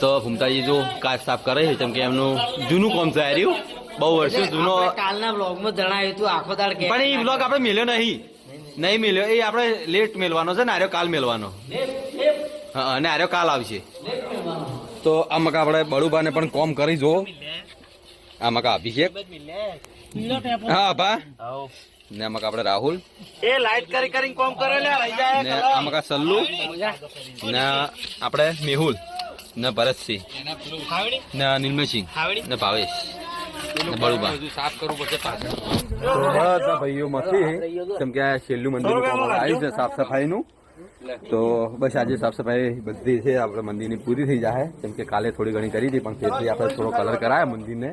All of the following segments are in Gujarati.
તો ભૂમતાજી જો કાચ સાફ કરે છે કેમ કે એમનું જૂનું કોમ છે રહ્યું બહુ વર્ષો જૂનો કાલના બ્લોગમાં જણાવ્યું હતું આખો દાડ કે પણ એ બ્લોગ આપણે મેલ્યો નહીં. નહીં મેલ્યો. એ આપણે લેટ મેલવાનો છે ને આર્યો કાલ મેલવાનો. હા અને આર્યો કાલ આવશે. તો આમ આપણે બળુબાને પણ કોમ કરી જો. આ કા અભિષેક હા ભા ને આમાં આપણે રાહુલ? એ લાઈટ કરી કરીને કોમ કરે લે ને આમાં કા સલ્લુ? ને આપણે મેહુલ ને ભરતસિંહ ને નિર્મયસિંહ ને ભાવેશ સાફ કરવું પડશે પાછળ તો બધા ભાઈઓ માંથી કેમ કે આ છેલ્લું મંદિર આવ્યું છે સાફ સફાઈનું તો બસ આજે સાફ સફાઈ બધી છે. આપણે મંદિરની પૂરી થઈ જાય કેમ કે કાલે થોડી ઘણી કરી હતી, પણ તેથી આપણે થોડો કલર કરાયો મંદિરને.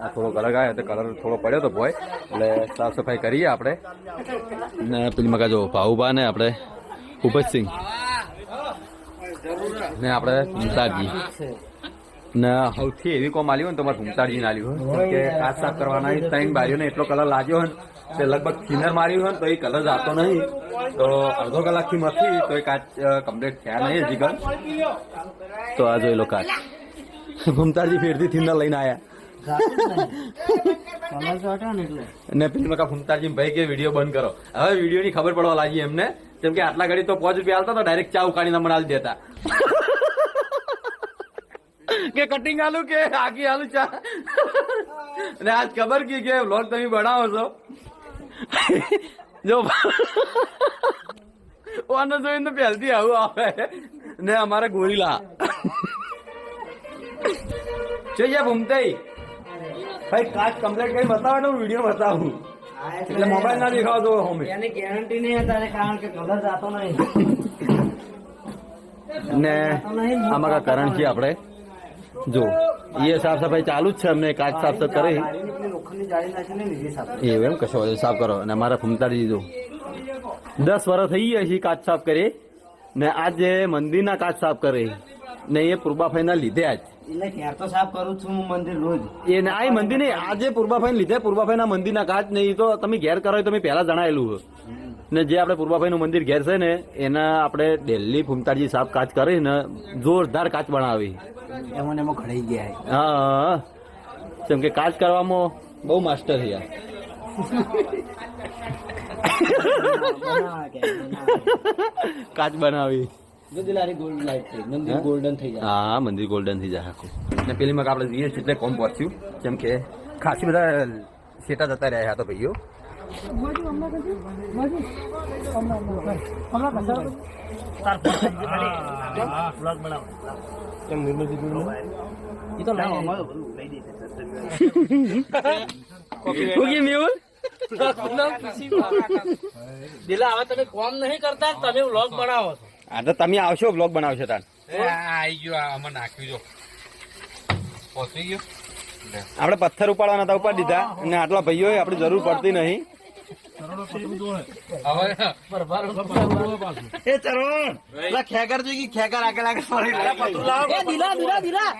આ થોડો કલર કરાયો તો કલર થોડો પડ્યો તો ભોય. એટલે સાફ સફાઈ કરીએ આપણે. ને પેલી મગા જો ભાવુભા ને આપણે ઉપજસિંહ. ને આપણે ભૂમતાજી ને, સૌથી એવી કોમ આવી હોય ને, તમારે મારે ભૂમતાજી આલ્યું કે કાચ સાફ કરવાના ત્રણ બારીઓ ને એટલો કલર લાગ્યો હોય તે લગભગ થિનર માર્યું હોય તો એ કલર જાતો નહીં. તો અડધો કલાકથી મથી તો એ કાચ કમ્પ્લીટ થયા નહીં હજી કણ. તો આ જોઈ લો કાચ. ભૂમતાજી ફેરથી થિનર લઈને આયા. ને પેલી મકા ભૂમતાજી ભાઈ કે, વીડિયો બંધ કરો. હવે વીડિયો ની ખબર પડવા લાગી એમને. કેમ કે આટલા ઘડી તો પાંચ રૂપિયા હાલતા તો ડાયરેક્ટ ચા ઉકાળીને મને આલી દેતા. કે કટિંગ આલુ કે આખી આલુ ચા? અને આજ ખબર કી કે વ્લોગ તમે બનાવો છો? જો ઓને જોઈને પહેલથી આવું આવે. ને અમારે ગોરીલા. જોઈએ ભૂમતાઈ ભાઈ કાચ કમ્પ્લીટ કરી બતાવો ને હું વીડિયો બતાવું. એટલે મોબાઈલ ના દેખાવ તો હોમે એની ગેરંટી નહીં તારે કારણ કે કલર જાતો નહીં. ને અમારા કા કારણ છે આપણે જો એ સાફ સફાઈ ચાલુ જ છે અમને કાચ સાફ સફ કરી. એવું એમ કશો સાફ કરો. અને અમારા ફૂમતાડી જો દસ વર્ષ થઈ ગયા છે કાચ સાફ કરી. ને આજે મંદિરના કાચ સાફ કરે. ને એ પૂર્બાભાઈના લીધે આજ. તો સાફ કરું છું હું મંદિર રોજ. એ ને મંદિર નહીં આજે પૂર્બાભાઈ લીધે પૂર્બાભાઈના મંદિરના કાચ નહીં તો તમે ઘેર કરો તમે પહેલા જણાયેલું ને જે આપણે પૂર્વાભાઈનું મંદિર ઘેર છે ને એના આપણે ડેલી ફૂમતાજી સાફ કાચ કરીને જોરદાર કાચ બનાવી. એમાં એમાં ખડાઈ ગયા હા કેમ કે કાચ કરવામાં બહુ માસ્ટર છે કાચ બનાવી. મંદિર? ગોલ્ડન થઈ જાય. હા મંદિર ગોલ્ડન થઈ જાય આખું. ને પેલી માં આપણે જઈએ છીએ એટલે કોમ પહોંચ્યું. જેમ કે ખાસી બધા સેટા જતા રહ્યા હતા ભાઈઓ. તમે કોમ વ્લોગ આવશો બ્લોગ બનાવશો તાર ગયો આમાં નાખ્યું આપણે પથ્થર ઉપાડવાના હતા, ઉપાડી દીધા. અને આટલા ભાઈઓ આપણે જરૂર પડતી નહીં. હવે એ ચરણ. પેલા ખેકર જોઈ કે આગળ આગળ પડી પતરું લાવો. એ દિલા દિલા દિલા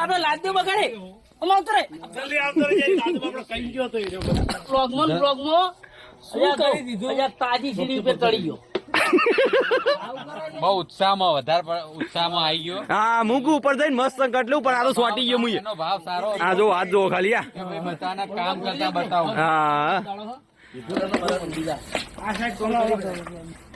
આપણે લાદ્યો બગાડે. અમાર ઉતરે. જલ્દી આવતો કઈ ગયો તો બ્લોગમાં બ્લોગમાં શું કરી દીધું. તાજી સીડી ઉપર ચડી ગયો. બહુ ઉત્સાહમાં વધારે ઉત્સાહમાં આવી ગયો. હા મૂકું ઉપર જઈને મસ્ત કટલું પણ આ તો સ્વાટી ગયો મુઈએ. ભાવ સારો આ જો હાથ જો ખાલી આ. બધાના કામ કરતા બતાવો. હા. આ સાઈડ